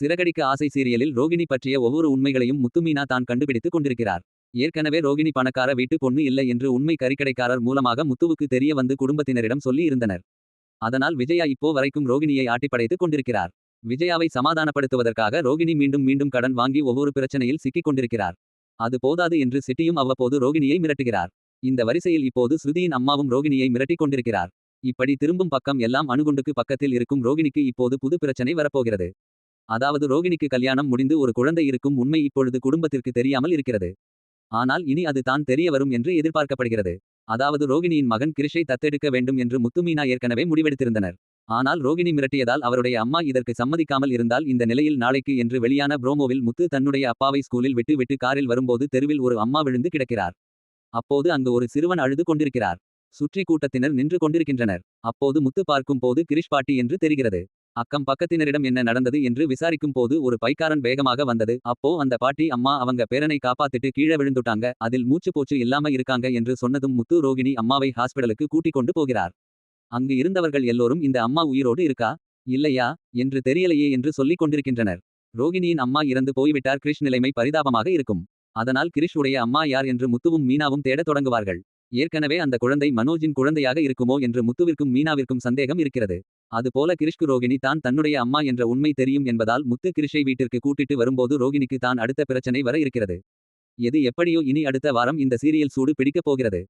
சிறகடிக்க ஆசை சீரியலில் ரோகிணி பற்றிய ஒவ்வொரு உண்மைகளையும் முத்துமீனா தான் கண்டுபிடித்துக் கொண்டிருக்கிறார். ஏற்கனவே ரோகிணி பணக்கார வீட்டு பொண்ணு இல்லை என்று உண்மை கறிக்கடைக்காரர் மூலமாக முத்துவுக்கு தெரிய வந்து குடும்பத்தினரிடம் சொல்லி இருந்தனர் அதனால் விஜயா இப்போ வரைக்கும் ரோகிணியை ஆட்டிப்படைத்துக் கொண்டிருக்கிறார். விஜயாவை சமாதானப்படுத்துவதற்காக ரோகிணி மீண்டும் மீண்டும் கடன் வாங்கி ஒவ்வொரு பிரச்சனையில் சிக்கிக் கொண்டிருக்கிறார். அது போதாது என்று சிட்டியும் அவ்வப்போது ரோகிணியை மிரட்டுகிறார். இந்த வரிசையில் இப்போது ஸ்ருதியின் அம்மாவும் ரோகிணியை மிரட்டிக் கொண்டிருக்கிறார். இப்படி திரும்பும் பக்கம் எல்லாம் அணுகுண்டுக்கு பக்கத்தில் இருக்கும் ரோகிணிக்கு இப்போது புது பிரச்சனை வரப்போகிறது. அதாவது ரோகிணிக்கு கல்யாணம் முடிந்து ஒரு குழந்தை இருக்கும் உண்மை இப்பொழுது குடும்பத்திற்கு தெரியாமல் இருக்கிறது. ஆனால் இனி அது தான் தெரிய வரும் என்று எதிர்பார்க்கப்படுகிறது. அதாவது ரோகிணியின் மகன் கிரிஷை தத்தெடுக்க வேண்டும் என்று முத்துமீனா ஏற்கனவே முடிவெடுத்திருந்தனர். ஆனால் ரோகிணி மிரட்டியதால் அவருடைய அம்மா இதற்கு சம்மதிக்காமல் இருந்தால் இந்த நிலையில் நாளைக்கு என்று வெளியான புரோமோவில் முத்து தன்னுடைய அப்பாவை ஸ்கூலில் விட்டு விட்டு காரில் வரும்போது தெருவில் ஒரு அம்மா விழுந்து கிடக்கிறார். அப்போது அங்கு ஒரு சிறுவன் அழுது கொண்டிருக்கிறார். சுற்றி கூட்டத்தினர் நின்று கொண்டிருக்கின்றனர். அப்போது முத்து பார்க்கும் போது கிரிஷ் பாட்டி என்று தெரிகிறது. அக்கம் பக்கத்தினரிடம் என்ன நடந்தது என்று விசாரிக்கும் போது ஒரு பைக்காரன் வேகமாக வந்தது. அப்போ அந்த பாட்டி அம்மா அவங்க பேரனை காப்பாத்திட்டு கீழே விழுந்துட்டாங்க. அதில் மூச்சு போச்சு இல்லாம இருக்காங்க என்று சொன்னதும் முத்து ரோகிணி அம்மாவை ஹாஸ்பிடலுக்கு கூட்டிக் கொண்டு போகிறார். அங்கு இருந்தவர்கள் எல்லோரும் இந்த அம்மா உயிரோடு இருக்கா? இல்லையா? என்று தெரியலையே என்று சொல்லிக் கொண்டிருக்கின்றனர். ரோகிணியின் அம்மா இறந்து போய்விட்டார். கிரிஷ் நிலைமை பரிதாபமாக இருக்கும். அதனால் கிரிஷ் உடைய அம்மா யார் என்று முத்துவும் மீனாவும் தேடத் தொடங்குவார்கள். ஏற்கனவே அந்த குழந்தை மனோஜின் குழந்தையாக இருக்குமோ என்று முத்துவிற்கும் மீனாவிற்கும் சந்தேகம் இருக்கிறது. அதுபோல கிரிஷ்கு ரோகிணி தான் தன்னுடைய அம்மா என்ற உண்மை தெரியும் என்பதால் முத்து கிரிஷை வீட்டிற்கு கூட்டிட்டு வரும்போது ரோகிணிக்கு தான் அடுத்த பிரச்சனை வர இருக்கிறது. எது எப்படியோ இனி அடுத்த வாரம் இந்த சீரியல் சூடு பிடிக்கப் போகிறது.